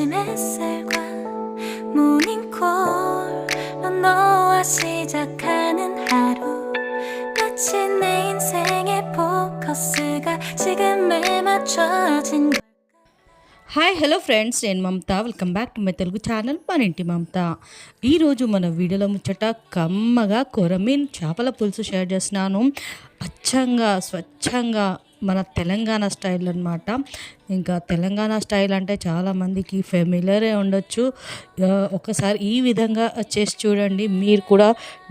아침 햇살과 모닝콜로 너와 시작하는 하루 마치 내 인생의 포커스가 지금에 맞춰진 걸 hi hello friends నేను Mamata welcome back to my Telugu channel మన ఇంటి మమత ఈరోజు మన వీడియోలో ముచ్చట కమ్మగా కొరమీన్ చేపల పులుసు షేర్ చేస్తున్నాను అచ్చంగా స్వచ్ఛంగా మన తెలంగాణ స్టైల్ అనమాట ఇంకా తెలంగాణ స్టైల్ అంటే చాలామందికి ఫెమిలియరే ఉండొచ్చు. ఒకసారి ఈ విధంగా చేసి చూడండి. మీరు కూడా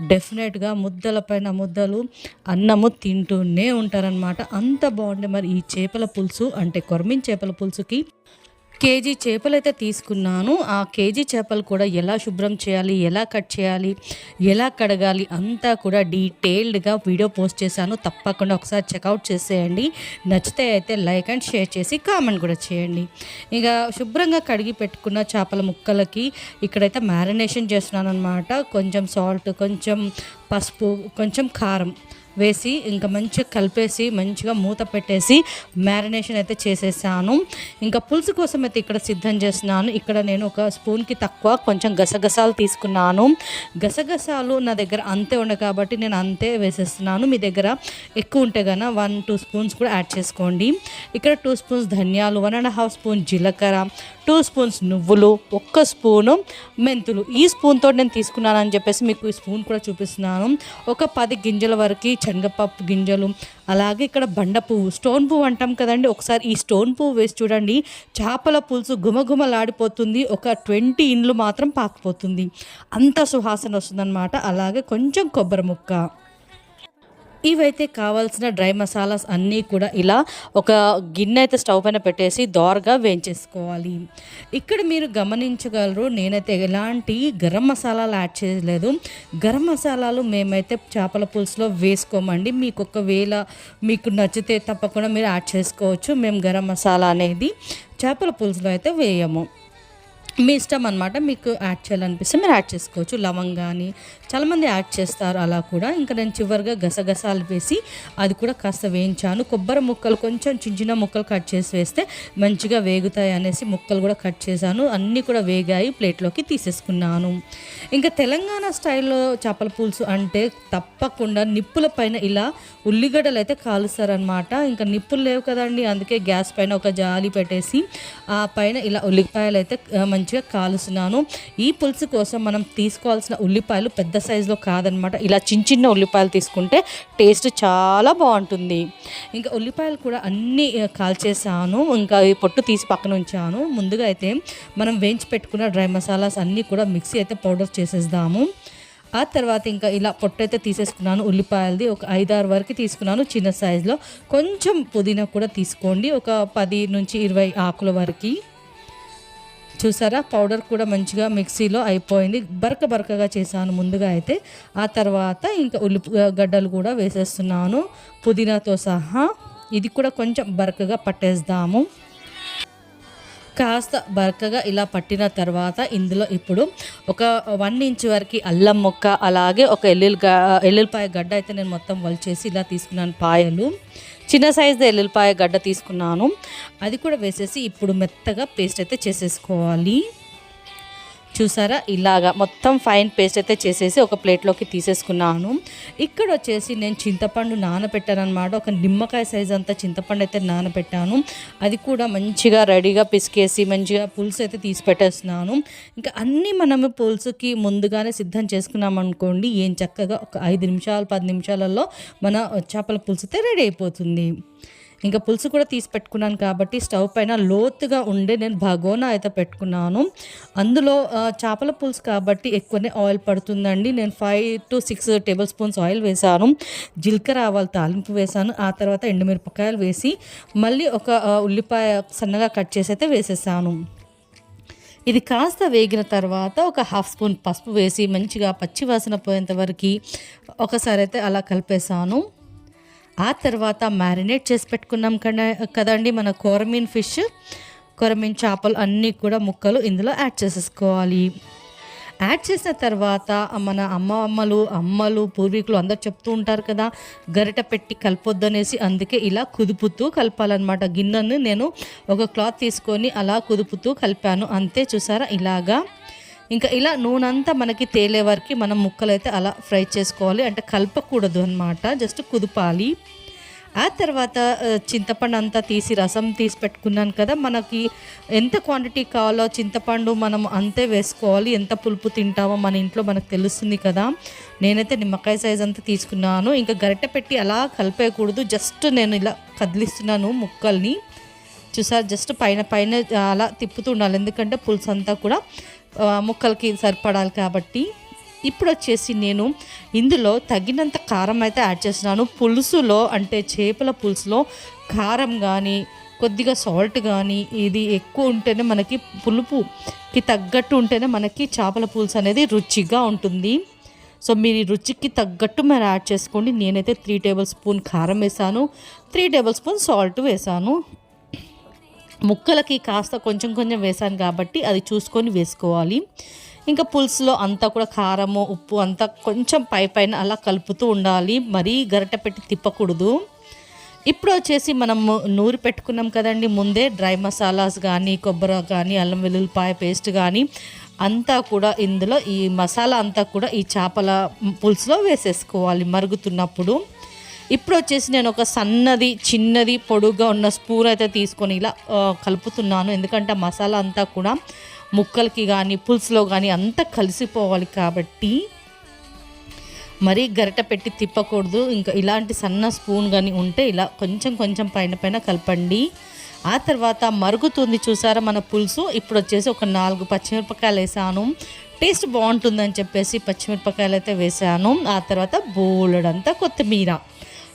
డెఫినెట్గా ముద్దల పైన ముద్దలు అన్నము తింటూనే ఉంటారనమాట అంత బాగుండే మరి ఈ చేపల పులుసు అంటే కొరమిన్ చేపల పులుసుకి కేజీ చేపలు అయితే తీసుకున్నాను. ఆ కేజీ చేపలు కూడా ఎలా శుభ్రం చేయాలి ఎలా కట్ చేయాలి ఎలా కడగాలి అంతా కూడా డీటెయిల్డ్గా వీడియో పోస్ట్ చేశాను. తప్పకుండా ఒకసారి చెక్అవుట్ చేసేయండి. నచ్చితే అయితే లైక్ అండ్ షేర్ చేసి కామెంట్ కూడా చేయండి. ఇక శుభ్రంగా కడిగి పెట్టుకున్న చేపల ముక్కలకి ఇక్కడైతే మ్యారినేషన్ చేస్తున్నాను అనమాట కొంచెం సాల్ట్ కొంచెం పసుపు కొంచెం కారం. వేసి ఇంకా మంచిగా కలిపేసి మంచిగా మూత పెట్టేసి మ్యారినేషన్ అయితే చేసేసాను. ఇంకా పులుసు కోసం అయితే ఇక్కడ సిద్ధం చేస్తున్నాను. ఇక్కడ నేను ఒక స్పూన్కి తక్కువ కొంచెం గసగసాలు తీసుకున్నాను. గసగసాలు నా దగ్గర అంతే ఉండే కాబట్టి నేను అంతే వేసేస్తున్నాను. మీ దగ్గర ఎక్కువ ఉంటే కనుక వన్ టూ స్పూన్స్ కూడా యాడ్ చేసుకోండి. ఇక్కడ టూ స్పూన్స్ ధనియాలు వన్ అండ్ హాఫ్ స్పూన్ జీలకర్ర టూ స్పూన్స్ నువ్వులు ఒక్క స్పూను మెంతులు. ఈ స్పూన్తో నేను తీసుకున్నానని చెప్పేసి మీకు ఈ స్పూన్ కూడా చూపిస్తున్నాను. ఒక పది గింజల వరకు శనగపప్పు గింజలు అలాగే ఇక్కడ బండ పువ్వు స్టోన్ పువ్వు అంటాం కదండి. ఒకసారి ఈ స్టోన్ పువ్వు వేసి చూడండి. చేపల పులుసు గుమగుమలాడిపోతుంది ఒక ట్వంటీ ఇండ్లు మాత్రం పాకిపోతుంది. అంత సువాసన వస్తుందన్నమాట. అలాగే కొంచెం కొబ్బరి ముక్క. ఇవైతే కావాల్సిన డ్రై మసాలాస్ అన్నీ కూడా ఇలా ఒక గిన్నె అయితే స్టవ్ పైన పెట్టేసి దోరగా వేయించేసుకోవాలి. ఇక్కడ మీరు గమనించగలరు నేనైతే ఎలాంటి గరం మసాలాలు యాడ్ చేయలేదు. గరం మసాలాలు మేమైతే చేపల పులుసులో వేసుకోమండి. మీకు ఒకవేళ మీకు నచ్చితే తప్పకుండా మీరు యాడ్ చేసుకోవచ్చు. మేము గరం మసాలా అనేది చేపల పులుసులో అయితే వేయము. మీ ఇష్టం అనమాట మీకు యాడ్ చేయాలనిపిస్తే మీరు యాడ్ చేసుకోవచ్చు. లవంగాని చాలామంది యాడ్ చేస్తారు అలా కూడా. ఇంకా నేను చివరిగా గసగసాలు వేసి అది కూడా కాస్త వేయించాను. కొబ్బరి ముక్కలు కొంచెం చిన్న చిన్న ముక్కలు కట్ చేసి వేస్తే మంచిగా వేగుతాయి అనేసి ముక్కలు కూడా కట్ చేశాను. అన్నీ కూడా వేగాయి. ప్లేట్లోకి తీసేసుకున్నాను. ఇంకా తెలంగాణ స్టైల్లో చేపల పులుసు అంటే తప్పకుండా నిప్పుల పైన ఇలా ఉల్లిగడ్డలు అయితే కాలుస్తారనమాట ఇంకా నిప్పులు లేవు కదండి. అందుకే గ్యాస్ పైన ఒక జాలి పెట్టేసి ఆ పైన ఇలా ఉల్లిపాయలు అయితే మంచి మంచిగా కాలుస్తున్నాను. ఈ పులుసు కోసం మనం తీసుకోవాల్సిన ఉల్లిపాయలు పెద్ద సైజులో కాదనమాట. ఇలా చిన్న చిన్న ఉల్లిపాయలు తీసుకుంటే టేస్ట్ చాలా బాగుంటుంది. ఇంకా ఉల్లిపాయలు కూడా అన్నీ కాల్చేసాను. ఇంకా ఈ పొట్టు తీసి పక్కన ఉంచాను. ముందుగా అయితే మనం వేయించి పెట్టుకున్న డ్రై మసాలాస్ అన్నీ కూడా మిక్సీ అయితే పౌడర్ చేసేద్దాము. ఆ తర్వాత ఇంకా ఇలా పొట్టు అయితే తీసేసుకున్నాను ఉల్లిపాయలది. ఒక ఐదారు వరకు తీసుకున్నాను చిన్న సైజులో. కొంచెం పుదీనా కూడా తీసుకోండి. ఒక పది నుంచి ఇరవై ఆకుల వరకు. చూసారా? పౌడర్ కూడా మంచిగా మిక్సీలో అయిపోయింది. బరక బరకగా చేశాను ముందుగా అయితే. ఆ తర్వాత ఇంకా ఉల్లి గడ్డలు కూడా వేసేస్తున్నాను. పుదీనాతో సహా. ఇది కూడా కొంచెం బరకగా పట్టేద్దాము కాస్త బరకగా ఇలా పట్టిన తర్వాత ఇందులో ఇప్పుడు ఒక వన్ ఇంచ్ వరకు అల్లం మొక్క అలాగే ఒక ఎల్లుల్లి ఎల్లుల్లిపాయ గడ్డ అయితే నేను మొత్తం వలిచేసి ఇలా తీసుకున్నాను పాయలు. చిన్న సైజు ఎల్లుల్లిపాయ గడ్డ తీసుకున్నాను. అది కూడా వేసేసి ఇప్పుడు మెత్తగా పేస్ట్ అయితే చేసేసుకోవాలి. చూసారా? ఇలాగా మొత్తం ఫైన్ పేస్ట్ అయితే చేసేసి ఒక ప్లేట్లోకి తీసేసుకున్నాను. ఇక్కడ వచ్చేసి నేను చింతపండు నానబెట్టాను అనమాట ఒక నిమ్మకాయ సైజ్ అంతా చింతపండు అయితే నానబెట్టాను అది కూడా మంచిగా రెడీగా పిసికేసి మంచిగా పులుసు అయితే తీసి పెట్టేస్తున్నాను. ఇంకా అన్నీ మనము పులుసుకి ముందుగానే సిద్ధం చేసుకున్నాం అనుకోండి ఏం చక్కగా ఒక ఐదు నిమిషాలు పది నిమిషాలలో మన చేపల పులుసు అయితే రెడీ అయిపోతుంది. ఇంకా పులుసు కూడా తీసి పెట్టుకున్నాను కాబట్టి స్టవ్ పైన లోతుగా ఉండే నేను భగోనా అయితే పెట్టుకున్నాను. అందులో చేపల పులుసు కాబట్టి ఎక్కువనే ఆయిల్ పడుతుందండి. నేను five to six table spoons oil వేసాను జీలకర్ర ఆవాలు తాలింపు వేసాను ఆ తర్వాత ఎండుమిరపకాయలు వేసి మళ్ళీ ఒక ఉల్లిపాయ సన్నగా కట్ చేసి అయితే వేసేసాను. ఇది కాస్త వేగిన తర్వాత ఒక హాఫ్ స్పూన్ పసుపు వేసి మంచిగా పచ్చి వాసన పోయేంత వరకు ఒకసారి అయితే అలా కలిపేసాను ఆ తర్వాత మ్యారినేట్ చేసి పెట్టుకున్నాం కదా కదండి మన కొరమీన్ ఫిష్ కొరమీన్ చేపలు అన్నీ కూడా ముక్కలు ఇందులో యాడ్ చేసేసుకోవాలి. యాడ్ చేసిన తర్వాత మన అమ్మ అమ్మలు అమ్మలు పూర్వీకులు అందరు చెప్తూ ఉంటారు కదా గరిట పెట్టి కలపొద్దు అనేసి అందుకే ఇలా కుదుపుతూ కలపాలన్నమాట. గిన్నెను నేను ఒక క్లాత్ తీసుకొని అలా కుదుపుతూ కలిపాను. అంతే చూసారా? ఇలాగా ఇంకా ఇలా నూనె అంతా మనకి తేలే వరకు మనం ముక్కలు అయితే అలా ఫ్రై చేసుకోవాలి. అంటే కలపకూడదు అనమాట జస్ట్ కుదుపాలి. ఆ తర్వాత చింతపండు అంతా తీసి రసం తీసి పెట్టుకున్నాను కదా మనకి ఎంత క్వాంటిటీ కావాలో చింతపండు మనం అంతే వేసుకోవాలి. ఎంత పులుపు తింటామో మన ఇంట్లో మనకు తెలుస్తుంది కదా. నేనైతే నిమ్మకాయ సైజ్ అంతా తీసుకున్నాను. ఇంకా గరిటె పెట్టి అలా కలిపేయకూడదు. జస్ట్ నేను ఇలా కదిలిస్తున్నాను ముక్కల్ని. చూసారు జస్ట్ పైన పైన అలా తిప్పుతూ ఉండాలి. ఎందుకంటే పులుసు అంతా కూడా ముక్కలకి సరిపడాలి కాబట్టి ఇప్పుడు వచ్చేసి నేను ఇందులో తగినంత కారం అయితే యాడ్ చేస్తున్నాను. పులుసులో అంటే చేపల పులుసులో కారం కానీ కొద్దిగా సాల్ట్ కానీ ఇది ఎక్కువ ఉంటేనే మనకి పులుపుకి తగ్గట్టు ఉంటేనే మనకి చేపల పులుసు అనేది రుచిగా ఉంటుంది. సో మీరు రుచికి తగ్గట్టు మీరు యాడ్ చేసుకోండి. నేనైతే త్రీ టేబుల్ స్పూన్ కారం వేసాను. త్రీ టేబుల్ స్పూన్ సాల్ట్ వేసాను. ముక్కలకి కాస్త కొంచెం కొంచెం వేసాను కాబట్టి అది చూసుకొని వేసుకోవాలి. ఇంకా పులుసులో అంతా కూడా కారము ఉప్పు అంతా కొంచెం పై పైన అలా కలుపుతూ ఉండాలి. మరీ గరిట పెట్టి తిప్పకూడదు. ఇప్పుడు వచ్చేసి మనం నూరి పెట్టుకున్నాం కదండి. ముందే డ్రై మసాలాస్ కానీ కొబ్బరి కానీ అల్లం వెల్లుల్లిపాయ పేస్ట్ కానీ అంతా కూడా ఇందులో ఈ మసాలా అంతా కూడా ఈ చేపల పులుసులో వేసేసుకోవాలి మరుగుతున్నప్పుడు. ఇప్పుడు వచ్చేసి నేను ఒక సన్నది చిన్నది పొడుగ్గా ఉన్న స్పూన్ అయితే తీసుకొని ఇలా కలుపుతున్నాను. ఎందుకంటే ఆ మసాలా అంతా కూడా ముక్కలకి కానీ పులుసులో కానీ అంతా కలిసిపోవాలి కాబట్టి మరీ గరిట పెట్టి తిప్పకూడదు. ఇంకా ఇలాంటి సన్న స్పూన్ కానీ ఉంటే ఇలా కొంచెం కొంచెం పైన పైన కలపండి. ఆ తర్వాత మరుగుతుంది చూసారా మన పులుసు? ఇప్పుడు వచ్చేసి ఒక నాలుగు పచ్చిమిరపకాయలు వేసాను. టేస్ట్ బాగుంటుందని చెప్పేసి పచ్చిమిరపకాయలు అయితే వేసాను. ఆ తర్వాత బోలెడంతా కొత్తిమీర.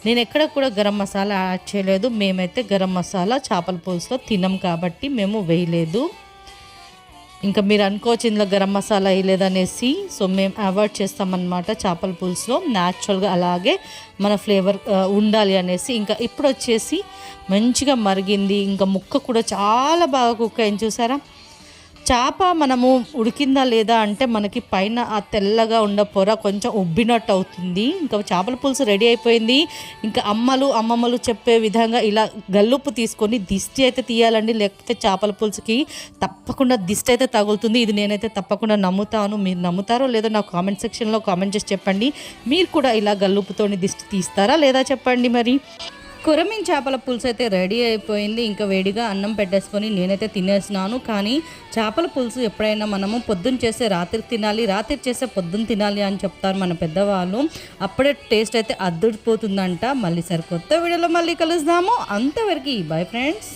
నేను ఎక్కడ కూడా గరం మసాలా యాడ్ చేయలేదు. మేమైతే గరం మసాలా చేపల పులుసులో తినం కాబట్టి మేము వేయలేదు. ఇంకా మీరు అనుకోవచ్చు ఇందులో గరం మసాలా వేయలేదనేసి సో మేము అవాయిడ్ చేస్తామన్నమాట చేపల పులుసులో. న్యాచురల్గా అలాగే మన ఫ్లేవర్ ఉండాలి అనేసి. ఇంకా ఇప్పుడు వచ్చేసి మంచిగా మరిగింది. ఇంకా ముక్క కూడా చాలా బాగా కుక్ అయింది. చూసారా? చేప మనము ఉడికిందా లేదా అంటే మనకి పైన ఆ తెల్లగా ఉన్న పొర కొంచెం ఉబ్బినట్టు అవుతుంది ఇంకా చేపల పులుసు రెడీ అయిపోయింది. ఇంకా అమ్మలు అమ్మమ్మలు చెప్పే విధంగా ఇలా గల్లుప్పు తీసుకొని దిష్టి అయితే తీయాలండి. లేకపోతే చేపల పులుసుకి తప్పకుండా దిష్టి అయితే తగులుతుంది. ఇది నేనైతే తప్పకుండా నమ్ముతాను. మీరు నమ్ముతారో లేదో నా కామెంట్ సెక్షన్లో కామెంట్ చేసి చెప్పండి. మీరు కూడా ఇలా గల్లుప్పుతోని దిష్టి తీస్తారా లేదా చెప్పండి మరి? కొరమీన్ చేపల పులుసు అయితే రెడీ అయిపోయింది. ఇంకా వేడిగా అన్నం పెట్టేసుకొని నేనైతే తినేసినాను. కానీ చేపల పులుసు ఎప్పుడైనా మనము పొద్దున్న చేస్తే రాత్రి తినాలి రాత్రి చేస్తే పొద్దున్న తినాలి అని చెప్తారు మన పెద్దవాళ్ళు. అప్పుడే టేస్ట్ అయితే అద్దుడిపోతుందంట మళ్ళీ సరికొత్త వీడియోలో మళ్ళీ కలుద్దాము. అంతవరకు బాయ్ ఫ్రెండ్స్.